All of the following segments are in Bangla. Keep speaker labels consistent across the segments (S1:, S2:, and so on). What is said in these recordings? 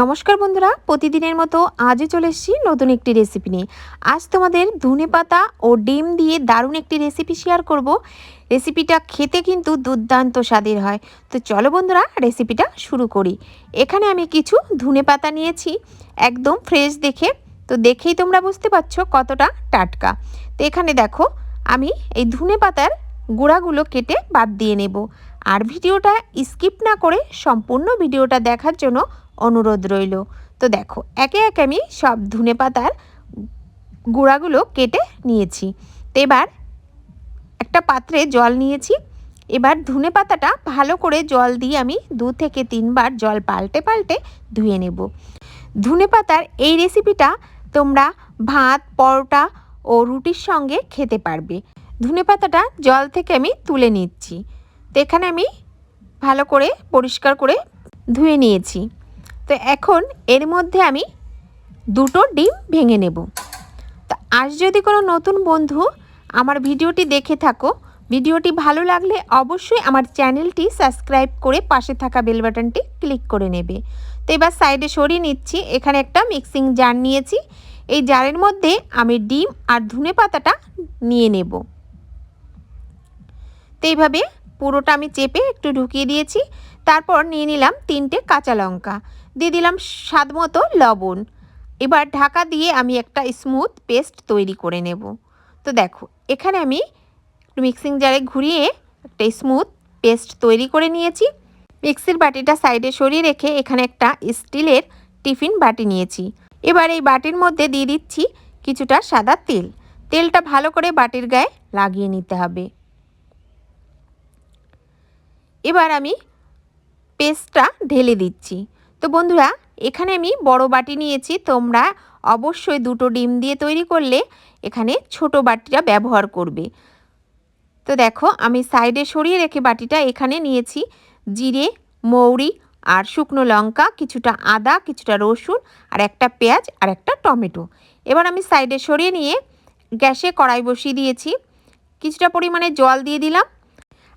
S1: নমস্কার বন্ধুরা, প্রতিদিনের মতো আজও চলে এসেছি নতুন একটি রেসিপি নিয়ে। আজ তোমাদের ধনে পাতা ও ডিম দিয়ে দারুণ একটি রেসিপি শেয়ার করব। রেসিপিটা খেতে কিন্তু দুর্দান্ত স্বাদের হয়। তো চলো বন্ধুরা রেসিপিটা শুরু করি। এখানে আমি কিছু ধনে পাতা নিয়েছি, একদম ফ্রেশ দেখে। তো দেখেই তোমরা বুঝতে পারছ কতটা টাটকা। তো এখানে দেখো, আমি এই ধনে পাতার গুঁড়াগুলো কেটে বাদ দিয়ে নেব। আর ভিডিওটা স্কিপ না করে সম্পূর্ণ ভিডিওটা দেখার জন্য অনুরোধ রইল। তো দেখো, একে একে আমি সব ধনে পাতার গুঁড়াগুলো কেটে নিয়েছি। তো এবার একটা পাত্রে জল নিয়েছি। এবার ধনে পাতাটা ভালো করে জল দিয়ে আমি দু থেকে তিনবার জল পাল্টে পাল্টে ধুয়ে নেব। ধনে পাতার এই রেসিপিটা তোমরা ভাত, পরোটা ও রুটির সঙ্গে খেতে পারবে। ধনে পাতাটা জল থেকে আমি তুলে নিচ্ছি। তো এখানে আমি ভালো করে পরিষ্কার করে ধুয়ে নিয়েছি। তো এখন এর মধ্যে আমি দুটো ডিম ভেঙে নেব। তো আজ যদি কোনো নতুন বন্ধু আমার ভিডিওটি দেখে থাকো, ভিডিওটি ভালো লাগলে অবশ্যই আমার চ্যানেলটি সাবস্ক্রাইব করে পাশে থাকা বেল বাটনটি ক্লিক করে নেবে। তো এবার সাইডে সরিয়ে নিচ্ছি, এখানে একটা মিক্সিং জার নিয়েছি। এই জারের মধ্যে আমি ডিম আর ধনে পাতাটা নিয়ে নেব। তো এইভাবে পুরোটা আমি চেপে একটু ঢুকিয়ে দিয়েছি। তারপর নিয়ে নিলাম তিনটে কাঁচা লঙ্কা। দিয়ে দিলাম স্বাদ মতো লবণ। এবার ঢাকা দিয়ে আমি একটা স্মুথ পেস্ট তৈরি করে নেব। তো দেখো, এখানে আমি মিক্সিং জারে ঘুরিয়ে একটা স্মুথ পেস্ট তৈরি করে নিয়েছি। মিক্সির বাটিটা সাইডে সরিয়ে রেখে এখানে একটা স্টিলের টিফিন বাটি নিয়েছি। এবার এই বাটির মধ্যে দিয়ে দিচ্ছি কিছুটা সাদা তেল। তেলটা ভালো করে বাটির গায়ে লাগিয়ে নিতে হবে। এবার আমি পেস্টটা ঢেলে দিচ্ছি। তো বন্ধুরা, এখানে আমি বড় বাটি নিয়েছি। তোমরা অবশ্যই দুটো ডিম দিয়ে তৈরি করলে এখানে ছোট বাটিটা ব্যবহার করবে। তো দেখো, আমি সাইডে সরিয়ে রেখে বাটিটা এখানে নিয়েছি। জিরে, মৌরি আর শুকনো লঙ্কা, কিছুটা আদা, কিছুটা রসুন আর একটা পেঁয়াজ আর একটা টমেটো। এবার আমি সাইডে সরিয়ে নিয়ে গ্যাসে কড়াই বসিয়ে দিয়েছি। কিছুটা পরিমাণে জল দিয়ে দিলাম।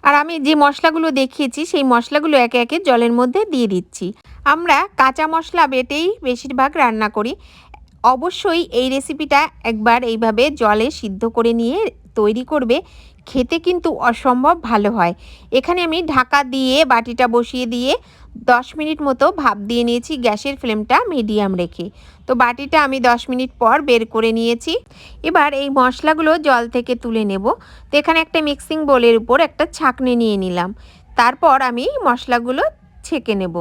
S1: আর আমি যে মশলাগুলো দেখিয়েছি, সেই মশলাগুলো একে একে জলের মধ্যে দিয়ে দিচ্ছি। আমরা কাঁচা মশলা বেটেই বেশিরভাগ রান্না করি। অবশ্যই এই রেসিপিটা একবার এইভাবে জলে সিদ্ধ করে নিয়ে তৈরি করবে, খেতে কিন্তু অসম্ভব ভালো হয়। এখানে আমি ঢাকা দিয়ে বাটিটা বসিয়ে দিয়ে দশ মিনিট মতো ভাপ দিয়ে নিয়েছি, গ্যাসের ফ্লেমটা মিডিয়াম রেখে। তো বাটিটা আমি দশ মিনিট পর বের করে নিয়েছি। এবার এই মশলাগুলো জল থেকে তুলে নেব। তো এখানে একটা মিক্সিং বোলের উপর একটা ছাকনি নিয়ে নিলাম। তারপর আমি মশলাগুলো ছেঁকে নেব।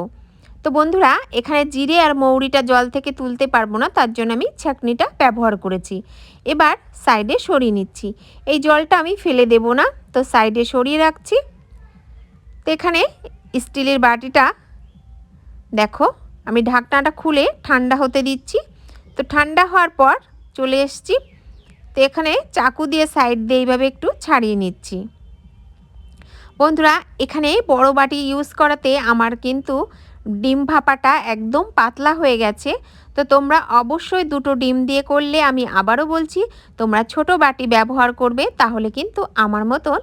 S1: তো বন্ধুরা, এখানে জিরে আর মৌরিটা জল থেকে তুলতে পারব না, তার জন্য আমি ছাকনিটা ব্যবহার করেছি। এবার সাইডে সরিয়ে নিচ্ছি। এই জলটা আমি ফেলে দেব না, তো সাইডে সরিয়ে রাখছি। তো এখানে স্টিলের বাটিটা, দেখো, আমি ঢাকনাটা খুলে ঠান্ডা হতে দিচ্ছি। তো ঠান্ডা হওয়ার পর চলে এসছি। তো এখানে চাকু দিয়ে সাইড দিয়ে এইভাবে একটু ছাড়িয়ে নিচ্ছি। বন্ধুরা, এখানে বড় বাটি ইউজ করাতে আমার কিন্তু ডিম ভাপাটা একদম পাতলা হয়ে গেছে। তো তোমরা অবশ্যই দুটো ডিম দিয়ে করলে, আমি আবারও বলছি, তোমরা ছোট বাটি ব্যবহার করবে, তাহলে কিন্তু আমার মতন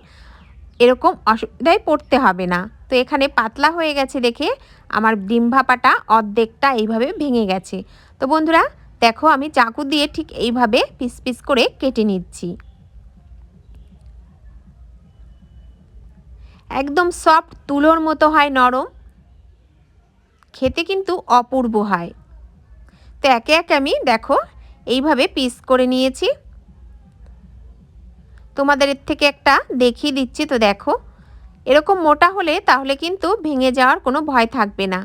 S1: এরকম অসুবিধায় পড়তে হবে না। তো এখানে পাতলা হয়ে গেছে দেখে আমার ডিম ভাপাটা অর্ধেকটা এইভাবে ভেঙে গেছে। তো বন্ধুরা, দেখো আমি চাকু দিয়ে ঠিক এইভাবে পিস পিস করে কেটে নিচ্ছি। একদম সফট তুলোর মতো হয়, নরম। খেতে কিন্তু অপূর্ব হয়। তো একে একে আমি দেখো, এইভাবে পিস করে নিয়েছি। তোমাদের এর থেকে একটা দেখিয়ে দিচ্ছি তো দেখো। এরকম মোটা হলে তাহলে কিন্তু ভেঙে যাওয়ার কোনো ভয় থাকবে না।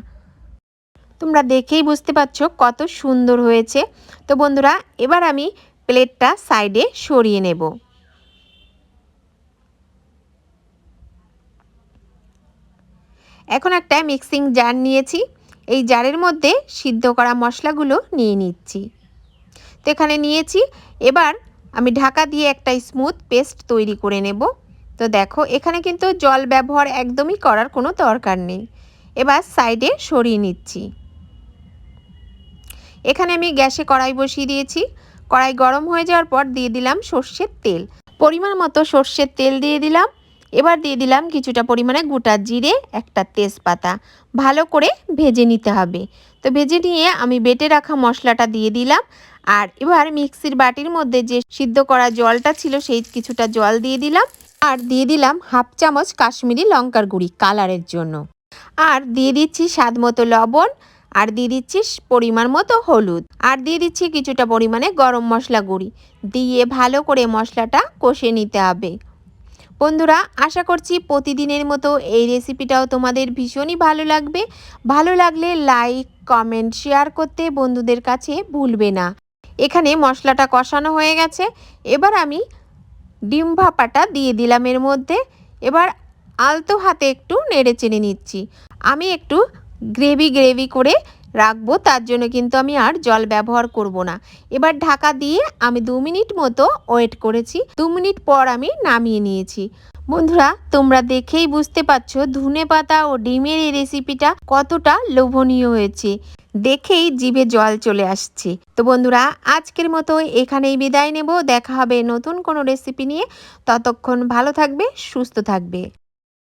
S1: তোমরা দেখেই বুঝতে পারছ কত সুন্দর হয়েছে। তো বন্ধুরা, এবার আমি প্লেটটা সাইডে সরিয়ে নেব। এখন একটা মিক্সিং জার নিয়েছি। এই জারের মধ্যে সিদ্ধ করা মশলাগুলো নিয়ে নিচ্ছি। তো এখানে নিয়েছি। এবার আমি ঢাকা দিয়ে একটা স্মুথ পেস্ট তৈরি করে নেব। তো দেখো, এখানে কিন্তু জল ব্যবহার একদমই করার কোনো দরকার নেই। এবার সাইডে সরিয়ে নিচ্ছি। এখানে আমি গ্যাসে কড়াই বসিয়ে দিয়েছি। কড়াই গরম হয়ে যাওয়ার পর দিয়ে দিলাম সর্ষের তেল। পরিমাণ মতো সর্ষের তেল দিয়ে দিলাম। এবার দিয়ে দিলাম কিছুটা পরিমাণে গোটা জিরে, একটা তেজপাতা। ভালো করে ভেজে নিতে হবে। তো ভেজে নিয়ে আমি বেটে রাখা মশলাটা দিয়ে দিলাম। আর এবার মিক্সির বাটির মধ্যে যে সিদ্ধ করা জলটা ছিল সেই কিছুটা জল দিয়ে দিলাম। আর দিয়ে দিলাম হাফ চামচ কাশ্মীরি লঙ্কার গুঁড়ি কালারের জন্য। আর দিয়ে দিচ্ছি স্বাদ মতো লবণ। আর দিয়ে দিচ্ছি পরিমাণ মতো হলুদ। আর দিয়ে দিচ্ছি কিছুটা পরিমাণে গরম মশলা গুঁড়ি। দিয়ে ভালো করে মশলাটা কষে নিতে হবে। বন্ধুরা, আশা করছি প্রতিদিনের মতো এই রেসিপিটাও তোমাদের ভীষণই ভালো লাগবে। ভালো লাগলে লাইক, কমেন্ট, শেয়ার করতে বন্ধুদের কাছে ভুলবে না। এখানে মশলাটা কষানো হয়ে গেছে। এবার আমি ডিম ভাপাটা দিয়ে দিলাম এর মধ্যে। এবার আলতো হাতে একটু নেড়ে চেড়ে নিচ্ছি। আমি একটু গ্রেভি গ্রেভি করে রাখব, তার জন্য কিন্তু আমি আর জল ব্যবহার করব না। এবার ঢাকা দিয়ে আমি দু মিনিট মতো ওয়েট করেছি, দু মিনিট পর আমি নামিয়ে নিয়েছি। বন্ধুরা, তোমরা দেখেই বুঝতে পারছ ধনে পাতা ও ডিমের এই রেসিপিটা কতটা লোভনীয় হয়েছে। দেখেই জিভে জল চলে আসছে। তো বন্ধুরা, আজকের মতো এখানেই বিদায় নেব। দেখা হবে নতুন কোনো রেসিপি নিয়ে। ততক্ষণ ভালো থাকবে, সুস্থ থাকবে।